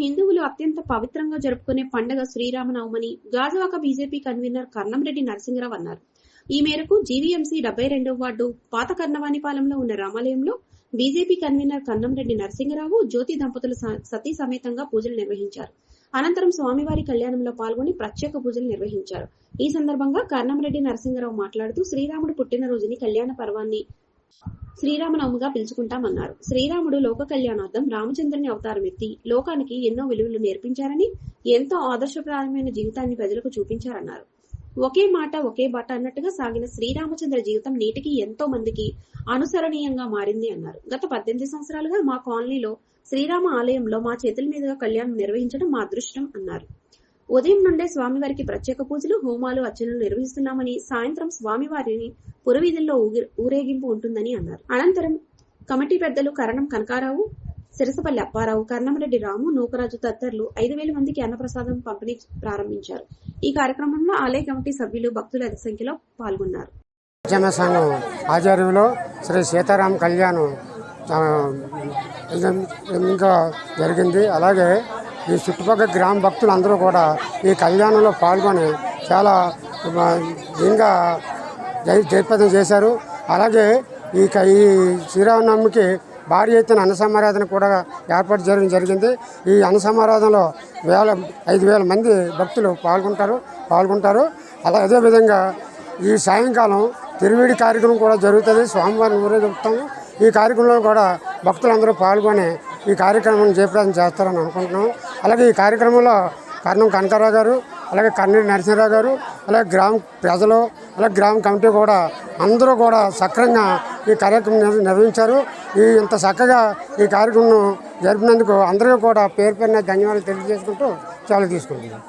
హిందువులు అత్యంత పవిత్రంగా జరుపుకునే పండగ శ్రీరామనవమని గాజువాక బీజేపీ కన్వీనర్ కర్ణంరెడ్డి నరసింహరావు అన్నారు. ఈ మేరకు జీవీఎంసీ డెబ్బై రెండవ వార్డు పాత కర్ణవాణిపాలెంలో ఉన్న రామాలయంలో బీజేపీ కన్వీనర్ కన్నంరెడ్డి నరసింహరావు జ్యోతి దంపతులు స- సతీ సమేతంగా పూజలు నిర్వహించారు. అనంతరం స్వామివారి కళ్యాణంలో పాల్గొని ప్రత్యేక పూజలు నిర్వహించారు. ఈ సందర్భంగా కర్ణంరెడ్డి నరసింహరావు మాట్లాడుతూ శ్రీరాముడు పుట్టినరోజుని కళ్యాణ పర్వాన్ని శ్రీరామనవమిగా పిలుచుకుంటామన్నారు. శ్రీరాముడు లోక కళ్యాణార్థం రామచంద్రుని అవతారం ఎత్తి లోకానికి ఎన్నో విలువలు నేర్పించారని ఎంతో ఆదర్శప్రాయమైన జీవితాన్ని ప్రజలకు చూపించారన్నారు. ఒకే మాట ఒకే బాట అన్నట్టుగా సాగిన శ్రీరామచంద్ర జీవితం నేటికి ఎంతో మందికి అనుసరణీయంగా మారింది అన్నారు. గత పద్దెనిమిది సంవత్సరాలుగా మా కాలనీలో శ్రీరామ ఆలయంలో మా చేతుల మీదుగా కళ్యాణం నిర్వహించడం మా అదృష్టం అన్నారు. ఉదయం నుండే స్వామివారికి ప్రత్యేక పూజలు హోమాలు అర్చనలు నిర్వహిస్తున్నామని సాయంత్రం స్వామివారిని పురవీధుల్లో ఊరేగింపు ఉంటుందని అన్నారు. అనంతరం కమిటీ పెద్దలు కరణం కనకారావు సిరసపల్లి అప్పారావు కర్ణమరెడ్డి రాము నూకరాజు తదితరులు ఐదు వేల మందికి అన్నప్రసాదం పంపిణీ ప్రారంభించారు. ఈ కార్యక్రమంలో ఆలయ కమిటీ సభ్యులు భక్తులు అధిక సంఖ్యలో పాల్గొన్నారు. జన సంఘం ఆధ్వర్యంలో శ్రీ సీతారాం కళ్యాణం ఇంకా జరిగింది. అలాగే ఈ చుట్టుపక్కల గ్రామ భక్తులు అందరూ కూడా ఈ కళ్యాణంలో పాల్గొని చాలా దీనిగా జై జయప్రదం చేశారు. అలాగే ఈ ఈ శ్రీరామనవమికి భారీ ఎత్తున అన్నసమారాధన కూడా ఏర్పాటు చేయడం జరిగింది. ఈ అన్నసమారాధనలో వేల ఐదు వేల మంది భక్తులు పాల్గొంటారు పాల్గొంటారు. అలా అదేవిధంగా ఈ సాయంకాలం తిరువిడి కార్యక్రమం కూడా జరుగుతుంది. స్వామివారిని ఊరేగిస్తాము ఈ కార్యక్రమంలో కూడా భక్తులందరూ పాల్గొని ఈ కార్యక్రమం జయప్రదం చేస్తారని అనుకుంటున్నాం. అలాగే ఈ కార్యక్రమంలో కర్ణం కనకారావు గారు అలాగే కన్నీటి నరసింహరావు గారు అలాగే గ్రామ ప్రజలు అలాగే గ్రామ కమిటీ కూడా అందరూ కూడా సక్రంగా ఈ కార్యక్రమం నిర్వహించారు. ఈ ఇంత చక్కగా ఈ కార్యక్రమం జరిపినందుకు అందరికీ కూడా పేరు పేరున ధన్యవాదాలు తెలియజేసుకుంటూ చాలా తీసుకుంటున్నాం.